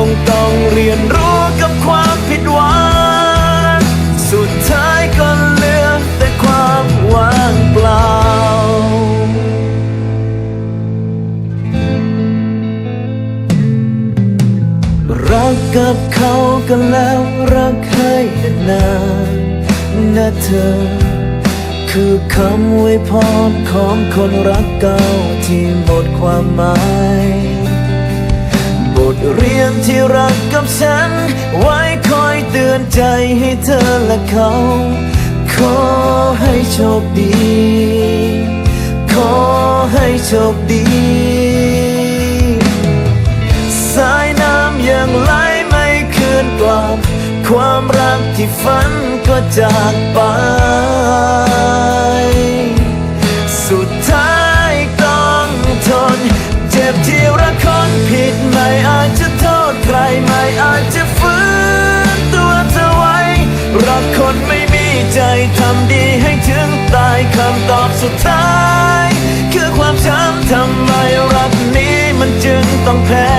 คงต้องเรียนรู้กับความผิดหวังสุดท้ายก็เหลือแต่ความว่างเปล่า รักกับเขากันแล้วรักให้นานนะเธอ คือคำไว้พรของคนรักเก่าที่หมดความหมาย ทเรียนที่รักกับฉัน ไว้คอยเตือนใจให้เธอและเขา ขอให้โชคดี ขอให้โชคดี สายน้ำยังไหลไม่คืนกลับ ความรักที่ฝันก็จากไป รักคนไม่มีใจทำดีให้ถึงตายคำตอบสุดท้าย คือความช้ำทำไมรักนี้มันจึงต้องแพ้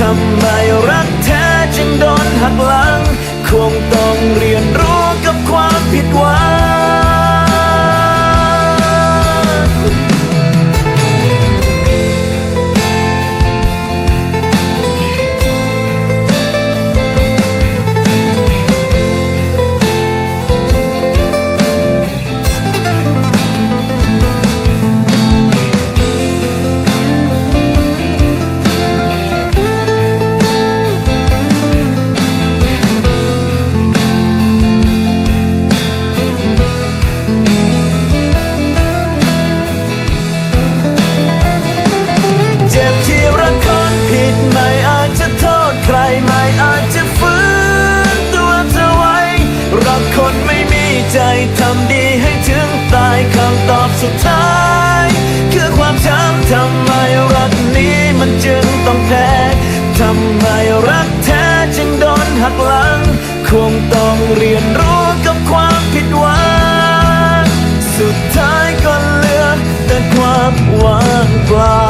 ทำไมรักแท้จึงโดนหักหลัง คงต้องเรียนรู้กับความผิดหวังุดท้าย คือความช้ำทำไมรักนี้มันจึงต้องแพ้ทำไมรักแท้จึงโดนหักหลัง คงต้องเรียนรู้กับความผิดหวัง สุดท้ายก็เหลือแต่ความหว่างเปล่า